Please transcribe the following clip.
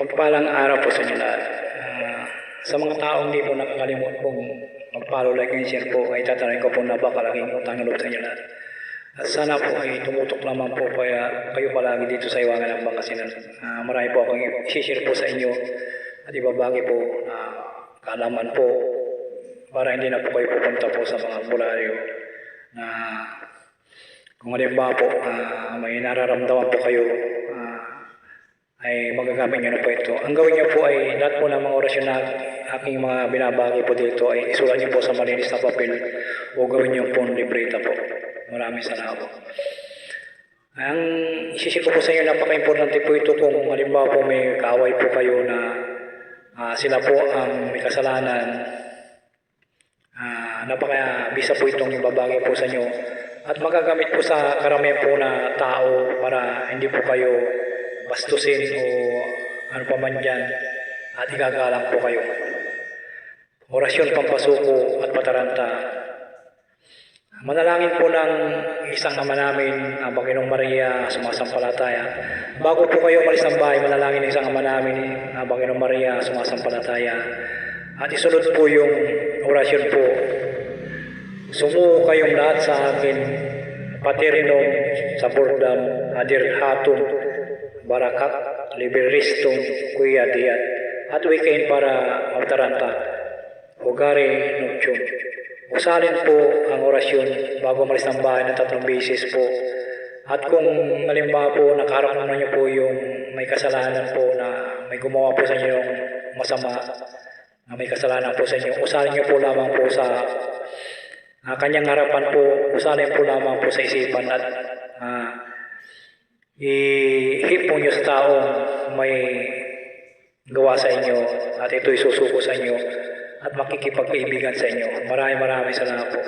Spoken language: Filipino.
Pagpalang araw po sa inyo lahat. Ah, sa mga taong hindi po nakakalimot pong mag-follow, like, and share po, ay tatanayin ko po na bakalaking utang na sa inyo lahat. At sana po ay tumutok naman po kaya kayo palagi dito sa Iwangan ng Bangasinan. Ah, marami po akong i-share po sa inyo at ibabagi po na kaalaman po para hindi na po kayo pupunta po sa mga bularyo na kung halimbawa po ah, may nararamdaman po kayo nyo na po ito. Ang gawin nyo po ay lahat po ng mga orasyon na aking mga binabagi po dito ay isulat nyo po sa malinis na papel o gawin nyo po libreta po. Maraming salamat. Ang isisip ko po sa inyo, napaka-importante po ito kung halimbawa po may kaaway po kayo na ah, sila po ang may kasalanan. Ah, napaka-bisa po itong ibabagi po sa inyo at magagamit po sa karamihan po na tao para hindi po kayo bastusin o ano pa man dyan at igagalang po kayo. Orasyon pampasuko at pataranta. Manalangin po ng isang ama namin, ang Panginoong Maria, sumasampalataya. Bago po kayo umalis ng bahay, manalangin ng isang ama namin, ang Panginoong Maria, sumasampalataya. At isunod po yung orasyon po. Sumuko kayong lahat sa akin, Paterinom, Sabordam, Adirhatum, Barakat, Liberistum, Kuya Diat, at wikain para magtaranta, Hugari Nupchum. Usalin po ang orasyon bago malis ng bahay ng tatlong beses po. At kung halimbawa po nakaharap naman niyo po yung may kasalanan po na may gumawa po sa inyo ng masama, na may kasalanan po sa inyo, usalin niyo po lamang po sa ah, kanyang harapan po, usalin po lamang po sa isipan at ah, ihip po niyo sa taong may gawa sa inyo at ito'y susuko sa inyo at makikipagkaibigan sa inyo. Maraming maraming salamat po.